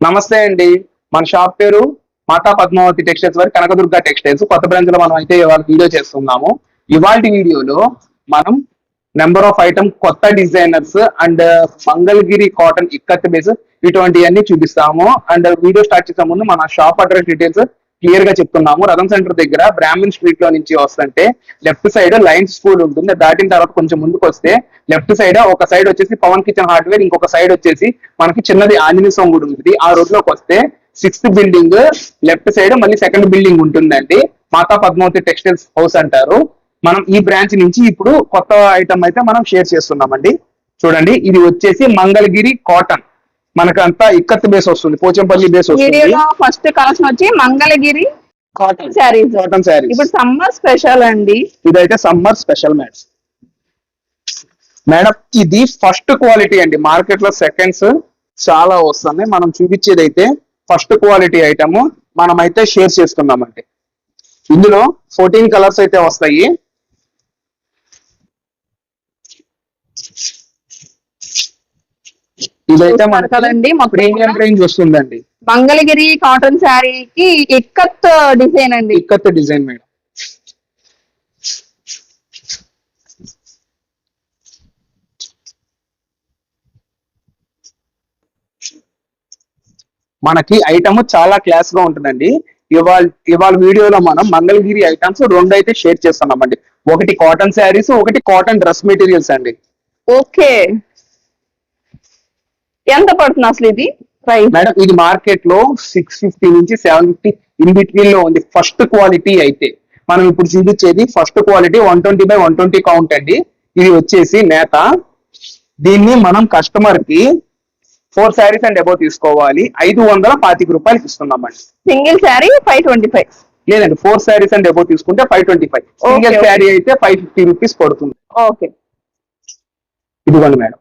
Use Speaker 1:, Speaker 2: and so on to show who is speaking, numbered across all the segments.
Speaker 1: నమస్తే అండి. మన షాప్ పేరు మాతా పద్మావతి టెక్స్టైల్స్ వారి కనకదుర్గ టెక్స్టైల్స్. కొత్త బ్రాంచ్లో మనం అయితే ఇవాళ వీడియో చేస్తున్నాము. ఇవాళ వీడియోలో మనం నెంబర్ ఆఫ్ ఐటమ్ కొత్త designers and Mangalagiri cotton ikat base ఇటువంటివన్నీ చూపిస్తాము. అండ్ వీడియో స్టార్ట్ చేసే ముందు మన షాప్ అడ్రస్ డీటెయిల్స్ క్లియర్గా చెప్తున్నాము. రథం సెంటర్ దగ్గర బ్రాహ్మణ్ స్ట్రీట్లో నుంచి వస్తుంటే లెఫ్ట్ సైడ్ లైన్స్ స్కూల్ ఉంటుంది. దాటిన తర్వాత కొంచెం ముందుకు వస్తే లెఫ్ట్ సైడ్ ఒక సైడ్ వచ్చేసి పవన్ కిచెన్ హార్డ్వేర్ ఇంకొక సైడ్ వచ్చేసి మనకి చిన్నది ఆంజనేయ స్వామి గుడి ఉంటుంది. ఆ రోడ్లోకి వస్తే సిక్స్త్ బిల్డింగ్ లెఫ్ట్ సైడ్ మళ్ళీ సెకండ్ బిల్డింగ్ ఉంటుందండి. మాతా పద్మావతి టెక్స్టైల్స్ హౌస్ అంటారు. మనం ఈ బ్రాంచ్ నుంచి ఇప్పుడు కొత్త ఐటమ్ అయితే మనం షేర్ చేస్తున్నామండి. చూడండి ఇది వచ్చేసి మంగళగిరి కాటన్ మనకంతా ఇక్కత్ బేస్ వస్తుంది పోచంపల్లి బేస్ వస్తుంది.
Speaker 2: ఫస్ట్ కలెక్షన్ వచ్చి మంగళగిరి
Speaker 1: కాటన్
Speaker 2: శారీస్
Speaker 1: కాటన్ శారీ
Speaker 2: ఇప్పుడు సమ్మర్ స్పెషల్ అండి.
Speaker 1: ఇదైతే సమ్మర్ స్పెషల్ మేడం మేడం ఇది ఫస్ట్ క్వాలిటీ అండి. మార్కెట్లో సెకండ్స్ చాలా వస్తున్నాయి. మనం చూపించేది అయితే ఫస్ట్ క్వాలిటీ ఐటమ్ మనం అయితే షేర్ చేసుకున్నామండి ఇందులో ఫోర్టీన్ కలర్స్ అయితే వస్తాయి. ఇదైతే మనకి
Speaker 2: మొత్తం
Speaker 1: ప్రీమియం. రేంజ్ వస్తుందండి.
Speaker 2: మంగళగిరి కాటన్ శారీకి ఇక్కత్ డిజైన్ అండి.
Speaker 1: Ikat design madam. మనకి ఐటమ్ చాలా క్లాస్గా ఉంటుందండి. ఇవాళ ఇవాళ వీడియోలో మనం మంగళగిరి ఐటమ్స్ రెండు అయితే షేర్ చేస్తున్నామండి. ఒకటి కాటన్ శారీస్ ఒకటి కాటన్ డ్రెస్ మెటీరియల్స్ అండి.
Speaker 2: ఓకే. ఎంత పడుతుంది అసలు ఇది ప్రైస్
Speaker 1: మేడం ఇది మార్కెట్లో సిక్స్ ఫిఫ్టీ నుంచి సెవెన్ ఫిఫ్టీ ఇన్ బిట్వీన్లో ఉంది. ఫస్ట్ క్వాలిటీ అయితే. మనం ఇప్పుడు చూపించేది first quality one twenty by one twenty count అండి. ఇది వచ్చేసి నేత. దీన్ని మనం కస్టమర్కి ఫోర్ శారీస్ అండ్ అబౌవ్ తీసుకోవాలి. ఐదు వందల పాతిక రూపాయలకి ఇస్తున్నామండి.
Speaker 2: Single sari five twenty five
Speaker 1: లేదండి ఫోర్ శారీస్ అండ్ అబౌవ్ తీసుకుంటే five twenty five single. Sari అయితే ఫైవ్ ఫిఫ్టీ రూపీస్ పడుతుంది.
Speaker 2: ఓకే
Speaker 1: ఇదిగోండి మేడం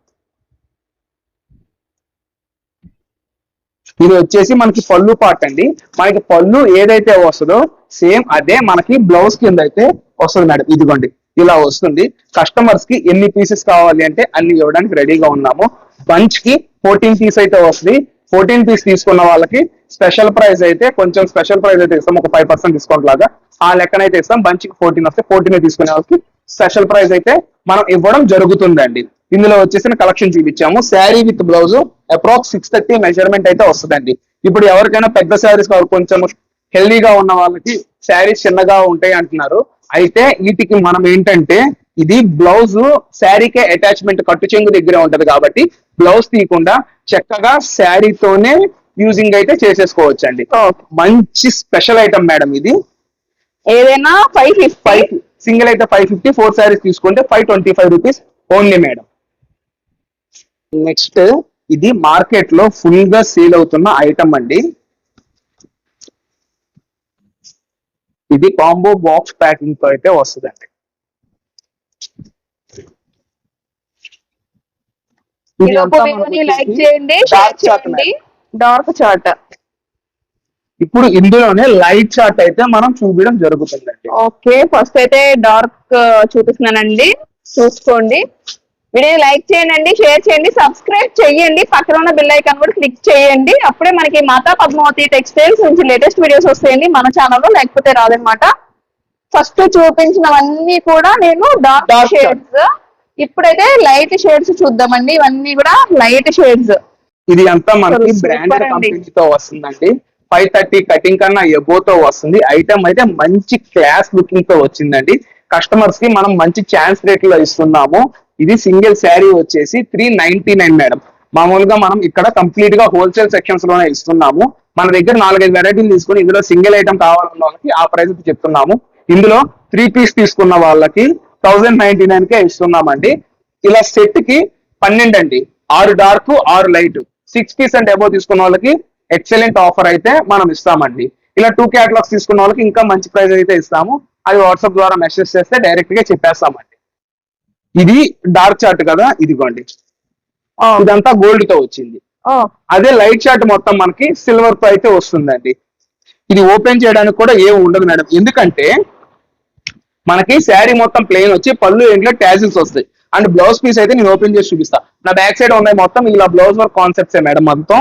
Speaker 1: ఇది వచ్చేసి మనకి పళ్ళు పార్ట్ అండి. మనకి పళ్ళు ఏదైతే వస్తుందో సేమ్ అదే మనకి బ్లౌజ్ కింద అయితే వస్తుంది మేడం. ఇదిగోండి ఇలా వస్తుంది. కస్టమర్స్కి ఎన్ని పీసెస్ కావాలి అంటే అన్ని ఇవ్వడానికి రెడీగా ఉన్నాము. బంచ్కి ఫోర్టీన్ పీస్ అయితే వస్తుంది. ఫోర్టీన్ పీస్ తీసుకున్న వాళ్ళకి స్పెషల్ ప్రైస్ అయితే కొంచెం స్పెషల్ ప్రైస్ అయితే ఇస్తాం. ఒక ఫైవ్ పర్సెంట్ డిస్కౌంట్ లాగా. ఆ లెక్కన అయితే ఇస్తాం. బంచ్కి ఫోర్టీన్ వస్తే ఫోర్టీన్ తీసుకునే వాళ్ళకి స్పెషల్ ప్రైస్ అయితే మనం ఇవ్వడం జరుగుతుందండి. ఇందులో వచ్చేసిన కలెక్షన్ చూపించాము. Sari with blouse approx six thirty measurement అయితే వస్తుందండి. ఇప్పుడు ఎవరికైనా పెద్ద శారీస్ కావాలి కొంచెం హెల్దీగా ఉన్న వాళ్ళకి శారీస్ చిన్నగా ఉంటాయి అంటున్నారు. అయితే వీటికి మనం ఏంటంటే ఇది బ్లౌజ్ శారీకే అటాచ్మెంట్ కట్టు చెంగు దగ్గరే ఉంటది కాబట్టి బ్లౌజ్ తీయకుండా చక్కగా శారీతోనే యూజింగ్ అయితే చేసేసుకోవచ్చు అండి మంచి స్పెషల్ ఐటమ్ మేడం ఇది.
Speaker 2: ఏదైనా ఫైవ్
Speaker 1: ఫైవ్ సింగిల్ అయితే ఫైవ్ ఫిఫ్టీ ఫోర్ శారీస్ తీసుకుంటే five twenty five rupees only madam next ఇది మార్కెట్లో ఫుల్గా సేల్ అవుతున్న ఐటమ్ అండి. ఇది కాంబో బాక్స్ ప్యాకింగ్తో అయితే వస్తుందండి.
Speaker 2: డార్క్ చార్ట్
Speaker 1: ఇప్పుడు ఇందులోనే లైట్ చార్ట్ అయితే మనం చూపించడం జరుగుతుందండి.
Speaker 2: ఓకే ఫస్ట్ అయితే డార్క్ చూపిస్తున్నానండి. చూసుకోండి. వీడియో లైక్ చేయండి షేర్ చేయండి సబ్స్క్రైబ్ చేయండి పక్కన ఉన్న బిల్ ఐకాన్ కూడా క్లిక్ చేయండి. అప్పుడే మనకి మాతా పద్మావతి టెక్స్టైల్స్ నుంచి లేటెస్ట్ వీడియోస్ వస్తాయండి మన ఛానల్లో లేకపోతే రాదనమాట ఫస్ట్ చూపించినవన్నీ కూడా నేను డార్క్ షేడ్స్ ఇప్పుడైతే లైట్ షేడ్స్ చూద్దామండి. ఇవన్నీ కూడా లైట్ షేడ్స్
Speaker 1: ఇది అంతా మనకి బ్రాండెడ్. కంపెనీతో వస్తుందండి. ఫైవ్ థర్టీ కటింగ్ కన్నా తో వస్తుంది. ఐటమ్ అయితే మంచి క్లాస్ లుకింగ్తో వచ్చిందండి. కస్టమర్స్కి మనం మంచి ఛాన్స్ రేట్లో ఇస్తున్నాము. ఇది సింగిల్ శారీ వచ్చేసి త్రీ నైన్టీ నైన్ మేడం మామూలుగా మనం ఇక్కడ కంప్లీట్గా హోల్సేల్ సెక్షన్స్లోనే ఇస్తున్నాము. మన దగ్గర నాలుగైదు వెరైటీలు తీసుకుని ఇందులో సింగిల్ ఐటమ్ కావాలన్న వాళ్ళకి ఆ ప్రైస్ చెప్తున్నాము. ఇందులో త్రీ పీస్ తీసుకున్న వాళ్ళకి థౌజండ్ నైన్టీ నైన్ కే ఇస్తున్నామండి. ఇలా సెట్కి పన్నెండు అండి. ఆరు డార్క్ ఆరు light six piece and above తీసుకున్న వాళ్ళకి ఎక్సలెంట్ ఆఫర్ అయితే మనం ఇస్తామండి. ఇలా టూ క్యాటలాగ్స్ తీసుకున్న వాళ్ళకి ఇంకా మంచి ప్రైస్ అయితే ఇస్తాము. అది వాట్సాప్ ద్వారా మెసేజ్ చేస్తే డైరెక్ట్గా చెప్పేస్తామండి. ఇది డార్క్ చార్ట్ కదా ఇదిగోండి. ఇదంతా గోల్డ్తో వచ్చింది. అదే లైట్ చార్ట్ మొత్తం మనకి సిల్వర్తో అయితే వస్తుందండి. ఇది ఓపెన్ చేయడానికి కూడా ఏం ఉండదు మేడం ఎందుకంటే మనకి శారీ మొత్తం ప్లెయిన్ వచ్చి పళ్ళు ఇంట్లో ట్యాజిల్స్ వస్తాయి. అండ్ బ్లౌజ్ పీస్ అయితే నేను ఓపెన్ చేసి చూపిస్తా. నా బ్యాక్ సైడ్ ఉన్నాయి మొత్తం ఇలా బ్లౌజ్ వర్క్ కాన్సెప్ట్స్ మేడం మొత్తం.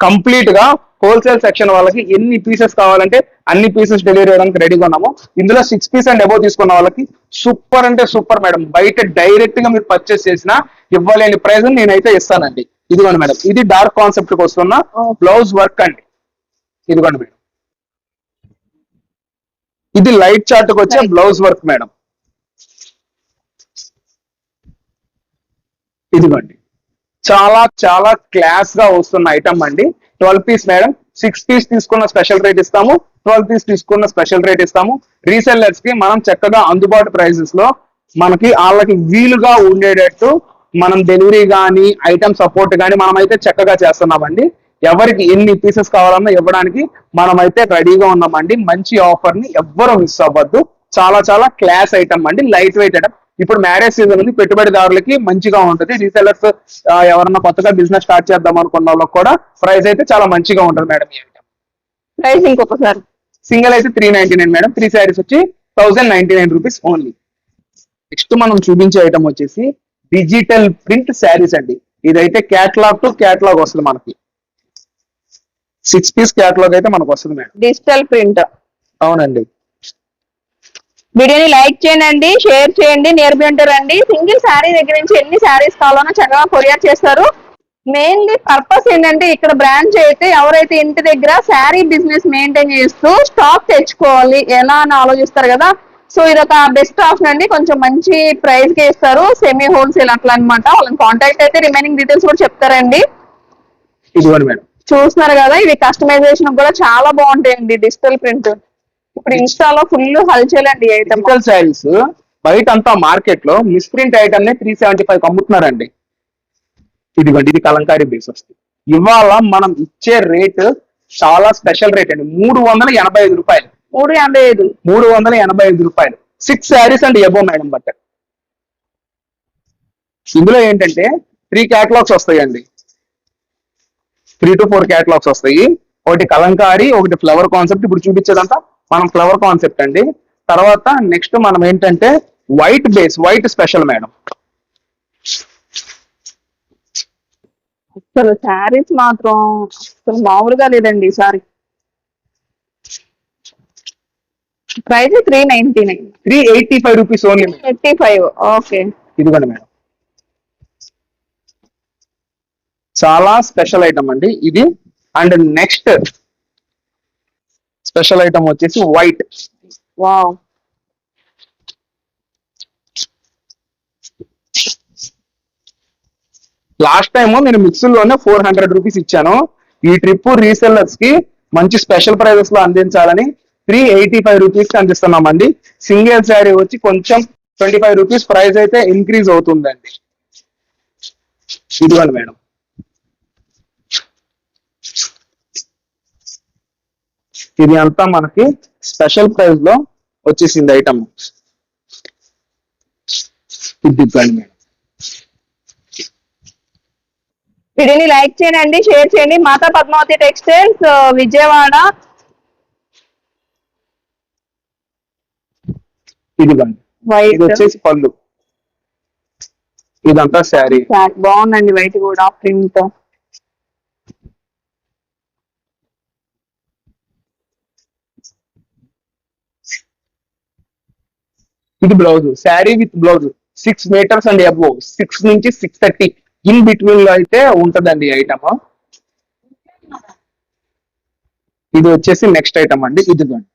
Speaker 1: కంప్లీట్గా హోల్సేల్ సెక్షన్ వాళ్ళకి ఎన్ని పీసెస్ కావాలంటే అన్ని పీసెస్ డెలివరీ చేయడానికి రెడీగా ఉన్నాము. ఇందులో సిక్స్ పీస్ అండ్ అబౌవ్ తీసుకున్న వాళ్ళకి సూపర్ అంటే సూపర్ మేడం బయట డైరెక్ట్గా మీరు పర్చేస్ చేసిన ఇవ్వలేని ప్రైస్ నేనైతే ఇస్తానండి. ఇదిగోండి మేడం ఇది డార్క్ కాన్సెప్ట్కి వస్తున్న. బ్లౌజ్ వర్క్ అండి. ఇదిగోండి మేడం ఇది లైట్ చార్ట్కి వచ్చే. బ్లౌజ్ వర్క్ మేడం ఇదిగోండి. చాలా చాలా క్లాస్గా వస్తున్న ఐటమ్ అండి. Twelve piece madam six piece తీసుకున్న స్పెషల్ రేట్ ఇస్తాము. ట్వెల్వ్ పీస్ తీసుకున్న స్పెషల్ రేట్ ఇస్తాము. రీసెల్లర్స్కి మనం చక్కగా అందుబాటు ప్రైసెస్లో మనకి వాళ్ళకి వీలుగా ఉండేటట్టు మనం డెలివరీ కానీ ఐటమ్ సపోర్ట్ కానీ మనం అయితే చక్కగా చేస్తున్నామండి. ఎవరికి ఎన్ని పీసెస్ కావాలన్నా ఇవ్వడానికి మనమైతే రెడీగా ఉన్నామండి. మంచి ఆఫర్ని ఎవ్వరూ మిస్ అవ్వద్దు. చాలా చాలా క్లాస్ ఐటమ్ అండి. లైట్ వెయిట్ ఐటమ్ ఇప్పుడు మ్యారేజ్ సీజన్ ఉంది. పెట్టుబడిదారులకి మంచిగా ఉంటుంది. రీసెలర్స్ ఎవరన్నా కొత్తగా బిజినెస్ స్టార్ట్ చేద్దాం అనుకున్న వాళ్ళకి కూడా ప్రైస్ అయితే చాలా మంచిగా ఉంటుంది మేడం
Speaker 2: ప్రైస్ ఇంకొకసారి.
Speaker 1: సింగిల్ అయితే three ninety nine madam three saris వచ్చి thousand ninety nine rupees only next మనం చూపించే ఐటమ్ వచ్చేసి డిజిటల్ ప్రింట్ శారీస్ అండి. ఇదైతే క్యాట్లాగ్ టు క్యాట్లాగ్ వస్తుంది మనకి. సిక్స్ పీస్ క్యాట్లాగ్ అయితే మనకు వస్తుంది మేడం
Speaker 2: డిజిటల్ ప్రింట్
Speaker 1: అవునండి.
Speaker 2: వీడియోని లైక్ చేయండి షేర్ చేయండి ఉంటారండి సింగిల్ శారీ దగ్గర నుంచి ఎన్ని శారీస్ కావాలన్నా చక్కగా కొరియర్ చేస్తారు. మెయిన్లీ పర్పస్ ఏంటంటే ఇక్కడ బ్రాంచ్ అయితే ఎవరైతే ఇంటి దగ్గర శారీ బిజినెస్ మెయింటైన్ చేస్తూ స్టాక్ తెచ్చుకోవాలి. ఎలా అని ఆలోచిస్తారు కదా. సో ఇది ఒక బెస్ట్ ఆప్షన్ అండి. కొంచెం మంచి ప్రైస్కి ఇస్తారు. సెమీ హోల్సేల్ అట్లా అన్నమాట. వాళ్ళని కాంటాక్ట్ అయితే రిమైనింగ్ డీటెయిల్స్ కూడా చెప్తారండి. చూస్తున్నారు కదా ఇవి కస్టమైజేషన్ కూడా చాలా బాగుంటాయండి డిజిటల్ ప్రింట్ ఇప్పుడు ఇన్స్టాలో ఫుల్ హల్చల్ అండి
Speaker 1: డిజిటల్ శారీస్ బయట అంతా మార్కెట్లో మిస్ప్రింట్ ఐటమ్ని త్రీ సెవెంటీ ఫైవ్ అమ్ముతున్నారండి. ఇదిగోండి ఇది కలంకారీ బేస్ వస్తుంది. ఇవాళ మనం ఇచ్చే రేట్ చాలా స్పెషల్ రేట్ అండి. మూడు వందల ఎనభై ఐదు రూపాయలు.
Speaker 2: మూడు యాభై ఐదు.
Speaker 1: మూడు వందల ఎనభై ఐదు రూపాయలు. Six saris and above madam బట్ట ఇందులో ఏంటంటే త్రీ క్యాటలాగ్స్ వస్తాయండి. త్రీ టు ఫోర్ క్యాటలాగ్స్ వస్తాయి. ఒకటి కలంకారీ ఒకటి ఫ్లవర్ కాన్సెప్ట్ ఇప్పుడు చూపించేదంతా మనం ఫ్లవర్ కాన్సెప్ట్ అండి. తర్వాత నెక్స్ట్ మనం ఏంటంటే white base white special madam
Speaker 2: అసలు శారీస్ మాత్రం అసలు మామూలుగా లేదండి ఈసారి price three ninety nine
Speaker 1: three eighty five rupees only
Speaker 2: eighty five okay
Speaker 1: ఇదిగోండి మేడం చాలా స్పెషల్ ఐటమ్ అండి ఇది. అండ్ నెక్స్ట్ స్పెషల్ ఐటమ్ వచ్చేసి వైట్.
Speaker 2: వావ్.
Speaker 1: లాస్ట్ టైం నేను మిక్సర్లోనే ఫోర్ హండ్రెడ్ రూపీస్ ఇచ్చాను. ఈ ట్రిప్ రీసెల్లర్స్కి మంచి స్పెషల్ ప్రైజెస్లో అందించాలని త్రీ ఎయిటీ ఫైవ్ రూపీస్ అందిస్తున్నామండి. సింగిల్ శారీ వచ్చి కొంచెం ట్వంటీ ఫైవ్ రూపీస్ ప్రైస్ అయితే ఇంక్రీజ్ అవుతుందండి. ఇదిగోండి మేడం. ఇది అంతా మనకి స్పెషల్ ప్రైస్లో వచ్చేసింది ఐటమ్ మేడం
Speaker 2: వీడియోని లైక్ చేయండి షేర్ చేయండి. మాతా పద్మావతి టెక్స్టైల్స్ విజయవాడ.
Speaker 1: ఇదిగోండి ఇది వచ్చేసి పళ్ళు. ఇదంతా శారీ.
Speaker 2: బాగుందండి వైట్ కూడా ప్రింట్.
Speaker 1: ఇది blouse sari with blouse six meters and above six నుంచి సిక్స్ థర్టీ ఇన్ బిట్వీన్లో అయితే ఉంటదండి ఐటమ్ ఇది వచ్చేసి నెక్స్ట్ ఐటమ్ అండి. ఇదిగోండి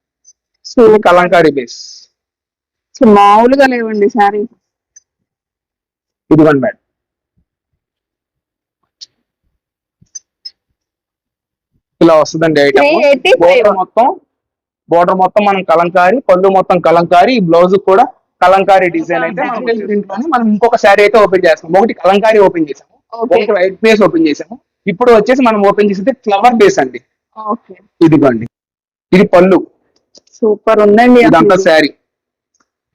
Speaker 2: సో
Speaker 1: కలంకారీ బేస్
Speaker 2: సో మామూలుగా లేవండి శారీ.
Speaker 1: ఇదిగోండి మేడం. ఇలా వస్తుందండి ఐటమ్
Speaker 2: 385.
Speaker 1: బోర్డర్ మొత్తం బోర్డర్ మొత్తం మనం కలంకారీ పళ్ళు మొత్తం కలంకారీ ఈ బ్లౌజ్ కూడా కలంకారీ డిజైన్ అయితే మనం దీంట్లోనే మనం ఇంకొక శారీ అయితే ఓపెన్ చేస్తాం. ఒకటి కలంకారీ ఓపెన్ చేసాము. ఒకటి వైట్ బేస్ ఓపెన్ చేసాము ఇప్పుడు వచ్చేసి మనం ఓపెన్ చేసేది ఫ్లవర్ బేస్ అండి. ఇదిగోండి. ఇది పళ్ళు.
Speaker 2: సూపర్ ఉందండి
Speaker 1: ఇదంతా. శారీ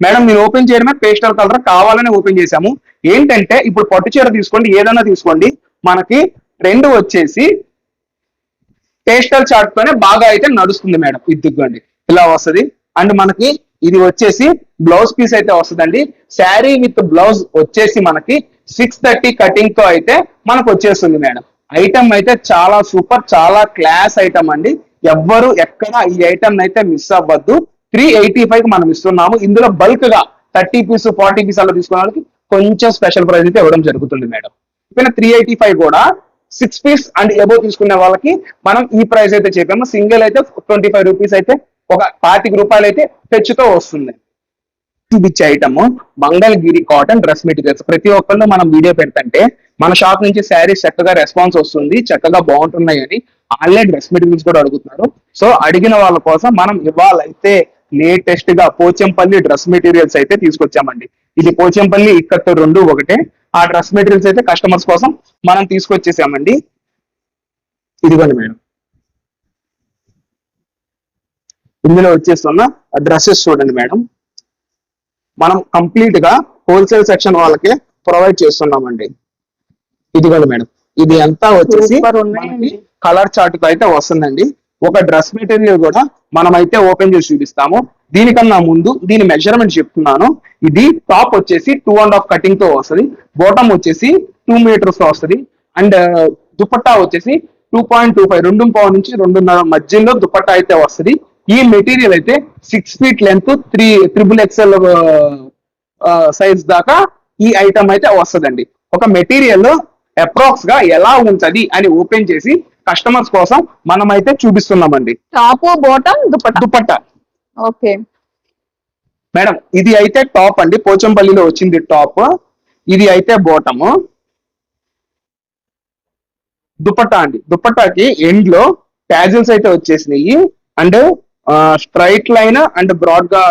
Speaker 1: మేడం మీరు ఓపెన్ చేయడమే పేస్టల్ కలర్ కావాలని ఓపెన్ చేసాము ఏంటంటే ఇప్పుడు పట్టు చీర తీసుకోండి ఏదైనా తీసుకోండి. మనకి రెండు వచ్చేసి పేస్టల్ చార్ట్ తోనే బాగా అయితే నడుస్తుంది మేడం ఇదిగోండి ఇలా వస్తది. అండ్ మనకి ఇది వచ్చేసి బ్లౌజ్ పీస్ అయితే వస్తుందండి. శారీ విత్ బ్లౌజ్ వచ్చేసి మనకి సిక్స్ థర్టీ కటింగ్తో అయితే మనకు వచ్చేస్తుంది మేడం. ఐటమ్ అయితే చాలా సూపర్ చాలా క్లాస్ ఐటమ్ అండి. ఎవ్వరు ఎక్కడ ఈ ఐటమ్ అయితే మిస్ అవ్వద్దు. త్రీ ఎయిటీ ఫైవ్ మనం ఇస్తున్నాము. ఇందులో బల్క్గా థర్టీ పీస్ ఫార్టీ పీస్ అలా తీసుకున్న వాళ్ళకి కొంచెం స్పెషల్ ప్రైస్ అయితే ఇవ్వడం జరుగుతుంది మేడం. ఇప్పుడు త్రీ ఎయిటీ ఫైవ్ కూడా సిక్స్ పీస్ అండ్ ఎబో తీసుకునే వాళ్ళకి మనం ఈ ప్రైస్ అయితే చెప్పాము. సింగిల్ అయితే ట్వంటీ ఫైవ్ రూపీస్ అయితే ఒక పాతిక రూపాయలు అయితే తెచ్చుతో వస్తుంది. చూపించే item Mangalagiri cotton dress materials ప్రతి ఒక్కళ్ళు మనం వీడియో పెడతంటే మన షాప్ నుంచి శారీస్ చక్కగా రెస్పాన్స్ వస్తుంది చక్కగా బాగుంటున్నాయి అని ఆన్లైన్ డ్రెస్ మెటీరియల్స్ కూడా అడుగుతున్నారు. సో అడిగిన వాళ్ళ కోసం మనం ఇవాళైతే లేటెస్ట్గా పోచంపల్లి డ్రెస్ మెటీరియల్స్ అయితే తీసుకొచ్చామండి. ఇది పోచంపల్లి ఇక్కత్తో రెండు ఒకటే. ఆ డ్రెస్ మెటీరియల్స్ అయితే కస్టమర్స్ కోసం మనం తీసుకొచ్చేసామండి. ఇదిగోండి మేడం. ఇందులో వచ్చేస్తున్న డ్రెస్సెస్ చూడండి మేడం. మనం కంప్లీట్గా హోల్సేల్ సెక్షన్ వాళ్ళకి ప్రొవైడ్ చేస్తున్నామండి. ఇదిగోండి మేడం. ఇది అంతా వచ్చేసి. కలర్ చార్ట్తో అయితే వస్తుందండి. ఒక డ్రెస్ మెటీరియల్ కూడా మనం అయితే ఓపెన్ చేసి చూపిస్తాము. దీనికన్నా ముందు దీని మెజర్మెంట్ చెప్తున్నాను. ఇది టాప్ వచ్చేసి టూ అండ్ హాఫ్ కటింగ్తో వస్తుంది. బాటమ్ వచ్చేసి టూ మీటర్స్తో వస్తుంది. అండ్ దుపట్టా వచ్చేసి టూ పాయింట్ టూ ఫైవ్ రెండు పావు నుంచి రెండున్నర మధ్యలో దుపట్టా అయితే వస్తుంది. ఈ మెటీరియల్ అయితే six feet length three triple XL size దాకా ఈ ఐటమ్ అయితే వస్తుందండి. ఒక మెటీరియల్ అప్రాక్స్గా ఎలా ఉంటది అని ఓపెన్ చేసి కస్టమర్స్ కోసం మనం అయితే చూపిస్తున్నామండి.
Speaker 2: Top bottom dupatta?
Speaker 1: Dupatta.
Speaker 2: Okay.
Speaker 1: Madam ఇది అయితే టాప్ అండి. పోచంపల్లిలో వచ్చింది టాప్. ఇది అయితే బోటము. దుపట్టా అండి. దుపట్టాకి ఎండ్లో ప్యాజిల్స్ అయితే వచ్చేసినాయి. అండ్ స్ట్రైట్ లైన్ అండ్ బ్రాడ్గా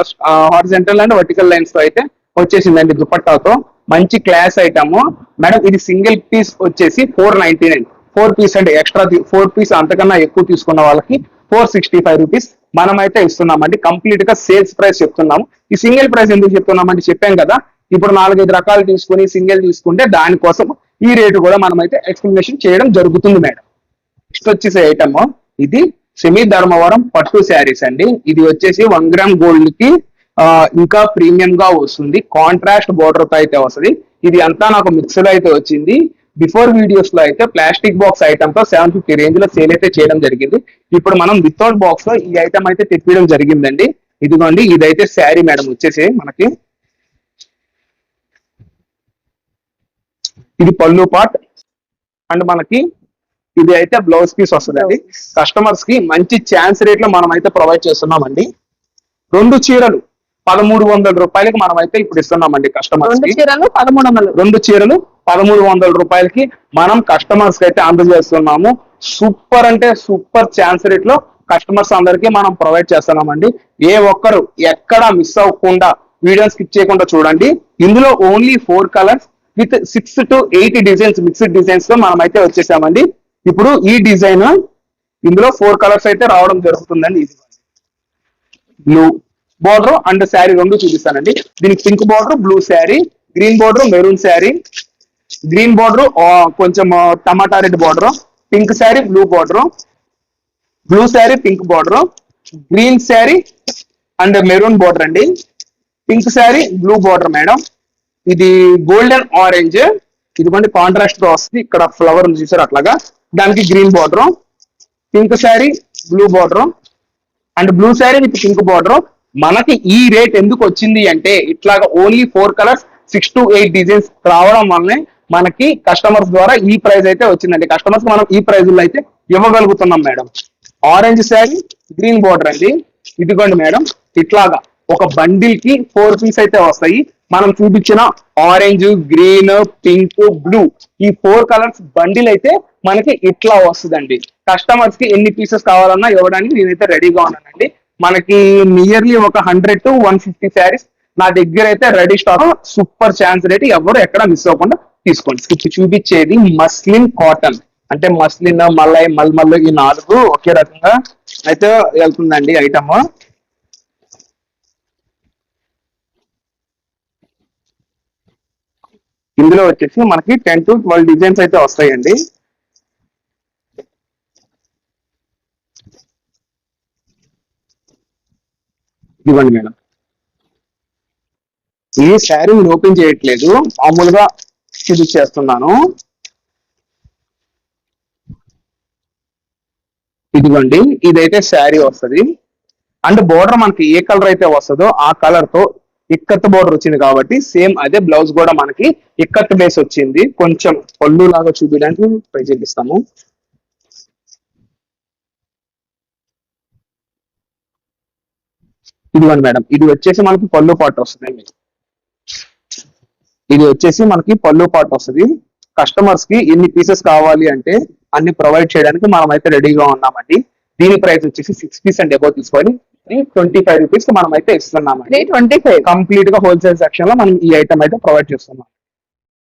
Speaker 1: హారిజెంటల్ అండ్ వర్టికల్ లైన్స్తో అయితే వచ్చేసిందండి దుపట్టాతో. మంచి క్లాస్ ఐటమ్. మేడం ఇది సింగిల్ పీస్ వచ్చేసి four ninety nine. Four piece అంటే ఎక్స్ట్రా ఫోర్ పీస్ అంతకన్నా ఎక్కువ తీసుకున్న వాళ్ళకి ఫోర్ సిక్స్టీ ఫైవ్ రూపీస్ మనమైతే ఇస్తున్నామండి. కంప్లీట్గా సేల్స్ ప్రైస్ చెప్తున్నాము. ఈ సింగిల్ ప్రైస్ ఎందుకు చెప్తున్నామంటే చెప్పాం కదా. ఇప్పుడు నాలుగైదు రకాలు తీసుకుని సింగిల్ తీసుకుంటే దానికోసం ఈ రేటు కూడా మనమైతే ఎక్స్ప్లెనేషన్ చేయడం జరుగుతుంది మేడం. నెక్స్ట్ వచ్చేసి ఐటమ్ ఇది సెమీ ధర్మవరం పట్టు శారీస్ అండి. ఇది వచ్చేసి వన్ గ్రామ్ గోల్డ్కి ఇంకా ప్రీమియం గా వస్తుంది. కాంట్రాస్ట్ బోర్డర్తో అయితే వస్తుంది. ఇది అంతా నాకు మిక్స్డ్ అయితే వచ్చింది. బిఫోర్ వీడియోస్లో అయితే ప్లాస్టిక్ బాక్స్ ఐటమ్తో సెవెన్ ఫిఫ్టీ రేంజ్లో సేల్ అయితే చేయడం జరిగింది. ఇప్పుడు మనం వితౌట్ బాక్స్లో ఈ ఐటమ్ అయితే తెప్పించడం జరిగిందండి. ఇదిగోండి ఇదైతే శారీ మేడం వచ్చేసి మనకి. ఇది పళ్ళు పార్ట్ అండ్ మనకి ఇది అయితే బ్లౌజ్ పీస్ వస్తుందండి. కస్టమర్స్కి మంచి ఛాన్స్ రేట్లో మనం అయితే ప్రొవైడ్ చేస్తున్నామండి. రెండు చీరలు. పదమూడు వందల రూపాయలకి మనం అయితే ఇప్పుడు ఇస్తున్నామండి కస్టమర్స్
Speaker 2: చీరలు పదమూడు వందలు.
Speaker 1: రెండు చీరలు పదమూడు వందల రూపాయలకి మనం కస్టమర్స్ అయితే అందజేస్తున్నాము. సూపర్ అంటే సూపర్ ఛాన్స్ రేట్లో కస్టమర్స్ అందరికీ మనం ప్రొవైడ్ చేస్తున్నామండి. ఏ ఒక్కరు ఎక్కడ మిస్ అవ్వకుండా వీడియో స్కిప్ చేయకుండా చూడండి. ఇందులో only four colours with six to eight designs mixed డిజైన్స్లో మనం అయితే వచ్చేసామండి. ఇప్పుడు ఈ డిజైన్ ఇందులో ఫోర్ కలర్స్ అయితే రావడం జరుగుతుందండి. బ్లూ బోర్డర్ అండ్ శారీ రెండు చూపిస్తానండి. దీనికి pink border blue sari green border maroon sari green border కొంచెం టమాటా red border pink sari blue border blue sari pink border green sari and maroon border అండి. Pink sari blue border madam ఇది golden orange ఇదిగోండి కాంట్రాస్ట్తో వస్తుంది. ఇక్కడ flower ఉంది చూసారు అట్లాగా? దానికి green border pink sari blue border and blue sari with pink border మనకి ఈ రేట్ ఎందుకు వచ్చింది అంటే ఇట్లాగా only four colours six to eight designs రావడం వల్లనే మనకి కస్టమర్స్ ద్వారా ఈ ప్రైస్ అయితే వచ్చిందండి. కస్టమర్స్ మనం ఈ ప్రైస్లో అయితే ఇవ్వగలుగుతున్నాం madam. Orange sari green border అండి. ఇదిగోండి మేడం ఇట్లాగా ఒక బండిల్కి ఫోర్ పీస్ అయితే వస్తాయి. మనం చూపించిన ఆరెంజ్ గ్రీన్ పింక్ బ్లూ ఈ ఫోర్ కలర్స్ బండిల్ అయితే మనకి ఇట్లా వస్తుందండి. కస్టమర్స్కి ఎన్ని పీసెస్ కావాలన్నా ఇవ్వడానికి నేనైతే రెడీగా ఉన్నానండి. మనకి నియర్లీ ఒక hundred to one fifty saris నా దగ్గర అయితే ready stock super chance rate ఎవరు ఎక్కడ మిస్ అవ్వకుండా తీసుకోండి. ఇప్పుడు చూపించేది మస్లిన్ కాటన్ అంటే మస్లిన్ మల్లై మల్మల్ ఈ నాలుగు ఒకే రకంగా అయితే వెళ్తుందండి ఐటమ్ ఇందులో వచ్చేసి మనకి టెన్ టు ట్వెల్వ్ డిజైన్స్ అయితే వస్తాయండి. ఇవ్వండి మేడం. ఈ శారీ ఓపెన్ చేయట్లేదు. మామూలుగా చూపించేస్తున్నాను ఇదిగోండి ఇదైతే శారీ వస్తది. అండ్ బోర్డర్ మనకి ఏ కలర్ అయితే వస్తుందో ఆ కలర్తో ఇక్కత్ బోర్డర్ వచ్చింది కాబట్టి సేమ్ అదే బ్లౌజ్ కూడా మనకి ఇక్కత్ బేస్ వచ్చింది. కొంచెం పళ్ళు లాగా చూపించడానికి ట్రై చేపిస్తాము ఇదిగోండి మేడం ఇది వచ్చేసి మనకి పళ్ళు పాటు వస్తుంది ఇది వచ్చేసి మనకి పళ్ళు పాటు వస్తుంది. కస్టమర్స్కి ఎన్ని పీసెస్ కావాలి అంటే అన్ని ప్రొవైడ్ చేయడానికి మనం అయితే రెడీగా ఉన్నామండి. దీని ప్రైస్ వచ్చేసి సిక్స్ పీస్ అండ్ ఎబో తీసుకొని ట్వంటీ ఫైవ్ రూపీస్ మనం అయితే ఇస్తున్నామండి.
Speaker 2: ట్వంటీ ఫైవ్
Speaker 1: కంప్లీట్గా హోల్సేల్ సెక్షన్లో మనం ఈ ఐటమ్ అయితే ప్రొవైడ్ చేస్తున్నాం.